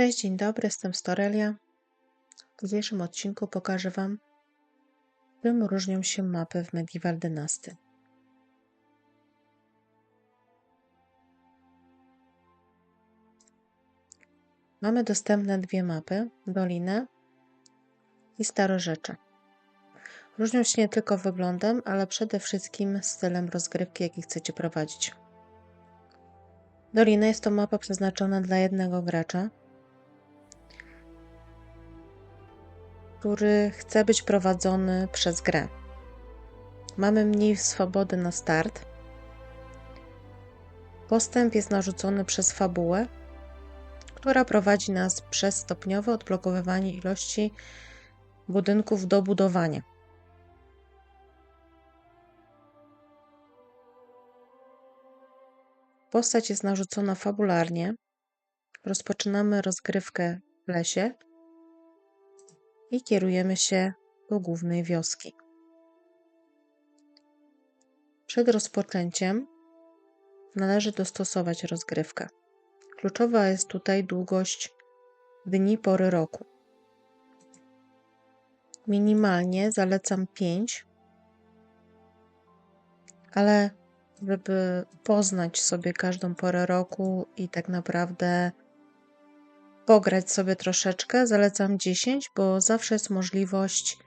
Cześć, dzień dobry, jestem Storelia. W dzisiejszym odcinku pokażę Wam, czym różnią się mapy w Medieval Dynasty. Mamy dostępne dwie mapy, Dolinę i Starorzecze. Różnią się nie tylko wyglądem, ale przede wszystkim stylem rozgrywki, jaki chcecie prowadzić. Dolina jest to mapa przeznaczona dla jednego gracza, który chce być prowadzony przez grę. Mamy mniej swobody na start. Postęp jest narzucony przez fabułę, która prowadzi nas przez stopniowe odblokowywanie ilości budynków do budowania. Postać jest narzucona fabularnie. Rozpoczynamy rozgrywkę w lesie i kierujemy się do głównej wioski. Przed rozpoczęciem należy dostosować rozgrywkę. Kluczowa jest tutaj długość dni pory roku. Minimalnie zalecam 5, ale żeby poznać sobie każdą porę roku i tak naprawdę pograć sobie troszeczkę, zalecam 10, bo zawsze jest możliwość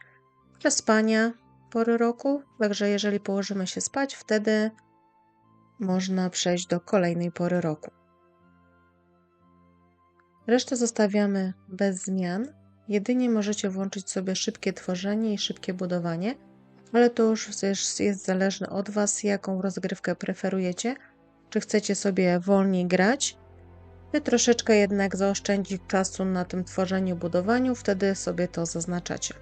przespania pory roku. Także jeżeli położymy się spać, wtedy można przejść do kolejnej pory roku. Resztę zostawiamy bez zmian. Jedynie możecie włączyć sobie szybkie tworzenie i szybkie budowanie, ale to już jest, jest zależne od Was, jaką rozgrywkę preferujecie. Czy chcecie sobie wolniej grać, by troszeczkę jednak zaoszczędzić czasu na tym tworzeniu, budowaniu, wtedy sobie to zaznaczacie.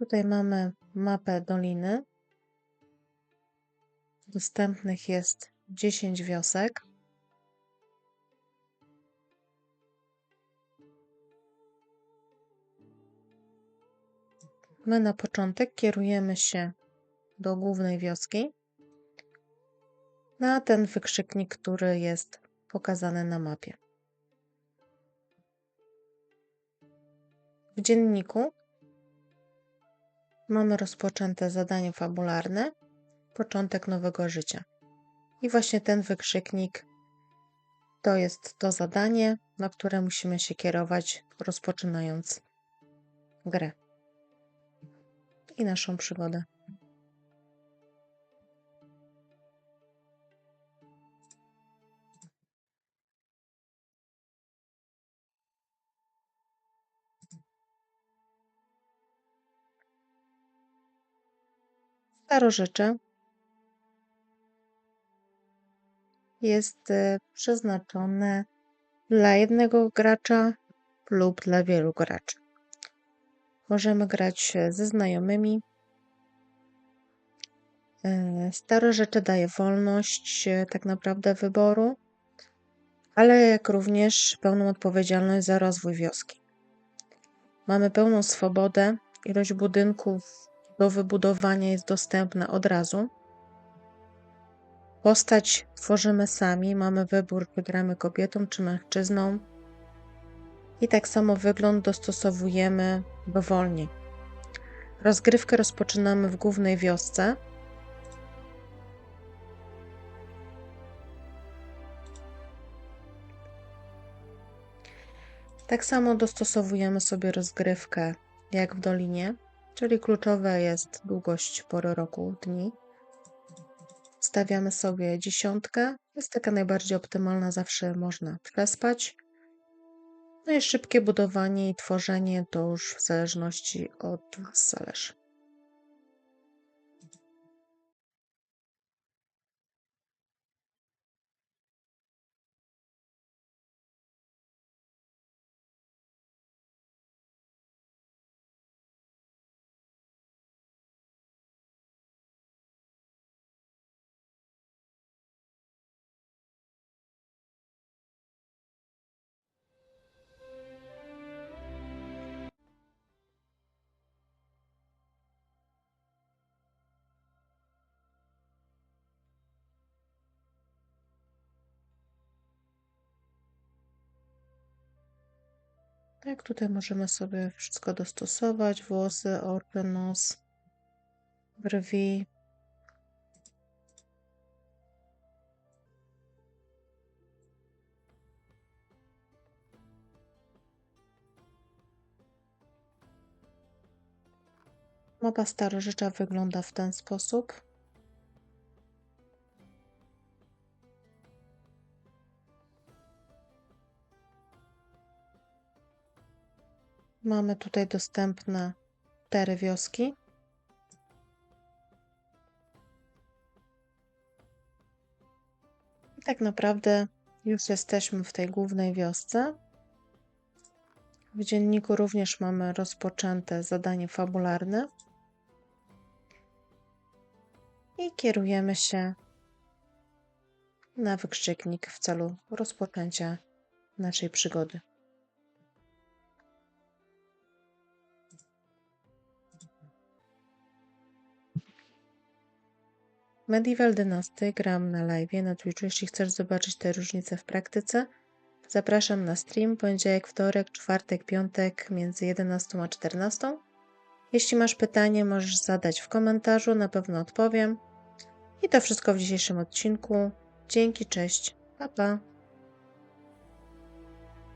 Tutaj mamy mapę doliny. Dostępnych jest 10 wiosek. My na początek kierujemy się do głównej wioski na ten wykrzyknik, który jest pokazany na mapie. W dzienniku mamy rozpoczęte zadanie fabularne, początek nowego życia. I właśnie ten wykrzyknik to jest to zadanie, na które musimy się kierować, rozpoczynając grę i naszą przygodę. Starożycze jest e, przeznaczone dla jednego gracza lub dla wielu graczy. Możemy grać ze znajomymi. E, Starożycze daje wolność e, tak naprawdę wyboru, ale jak również pełną odpowiedzialność za rozwój wioski. Mamy pełną swobodę, ilość budynków do wybudowania jest dostępna od razu. Postać tworzymy sami, mamy wybór, czy gramy kobietą, czy mężczyzną. I tak samo wygląd dostosowujemy dowolnie. Rozgrywkę rozpoczynamy w głównej wiosce. Tak samo dostosowujemy sobie rozgrywkę jak w dolinie czyli kluczowe jest długość pory roku dni. Stawiamy sobie dziesiątkę, jest taka najbardziej optymalna, zawsze można przespać. No i szybkie budowanie i tworzenie to już w zależności od Was zależy. Tak, tutaj możemy sobie wszystko dostosować. Włosy, oczy, nos, brwi. Mapa starożytna wygląda w ten sposób. Mamy tutaj dostępne cztery wioski. Tak naprawdę już jesteśmy w tej głównej wiosce. W dzienniku również mamy rozpoczęte zadanie fabularne. I kierujemy się na wykrzyknik w celu rozpoczęcia naszej przygody. Medieval Dynasty gram na live na Twitchu. Jeśli chcesz zobaczyć te różnice w praktyce, zapraszam na stream poniedziałek, wtorek, czwartek, piątek między 11 a 14. Jeśli masz pytanie, możesz zadać w komentarzu, na pewno odpowiem. I to wszystko w dzisiejszym odcinku. Dzięki, cześć, pa pa.